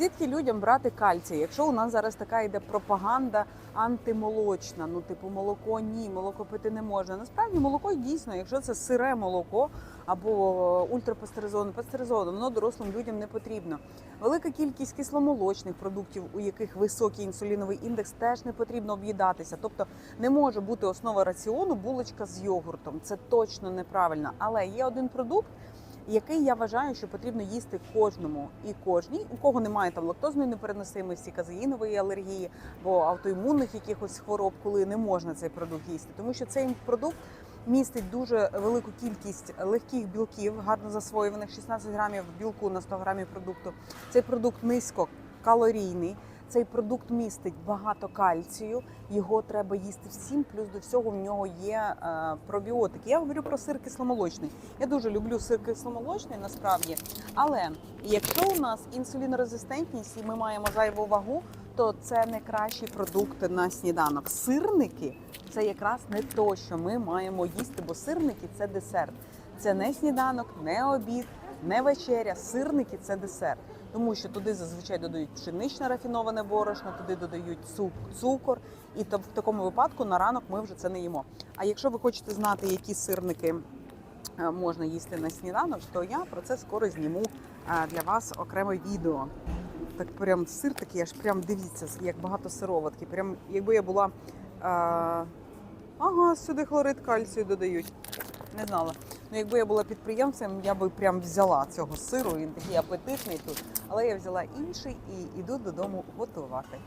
Звідки людям брати кальцій? Якщо у нас зараз така йде пропаганда антимолочна, ну типу молоко ні, молоко пити не можна. Насправді молоко дійсно, якщо це сире молоко або ультрапастеризоване, пастеризоване, воно дорослим людям не потрібно. Велика кількість кисломолочних продуктів, у яких високий інсуліновий індекс, теж не потрібно об'їдатися. Тобто не може бути основа раціону булочка з йогуртом. Це точно неправильно. Але є один продукт який я вважаю, що потрібно їсти кожному і кожній, у кого немає там лактозної непереносимості, казеїнової алергії або автоімунних якихось хвороб, коли не можна цей продукт їсти, тому що цей продукт. Містить дуже велику кількість легких білків, гарно засвоюваних 16 грамів білку на 100 грамів продукту. Цей продукт низькокалорійний. Цей продукт містить багато кальцію. Його треба їсти всім. Плюс до всього в нього є е, пробіотики. Я говорю про сир кисломолочний. Я дуже люблю сир кисломолочний насправді. Але якщо у нас інсулінорезистентність і ми маємо зайву вагу, то це не кращі продукти на сніданок. Сирники це якраз не то, що ми маємо їсти, бо сирники це десерт. Це не сніданок, не обід, не вечеря. Сирники це десерт. Тому що туди зазвичай додають пшеничне рафіноване борошно, туди додають цук- цукор, і в такому випадку на ранок ми вже це не їмо. А якщо ви хочете знати, які сирники е, можна їсти на сніданок, то я про це скоро зніму е, для вас окреме відео. Так прям сир такий, аж прям дивіться, як багато сироватки. Прям якби я була. Е, ага, сюди хлорид кальцію додають. Не знала. Ну, якби я була підприємцем, я би прям взяла цього сиру. Він такий апетитний тут. Але я взяла інший і йду додому готувати.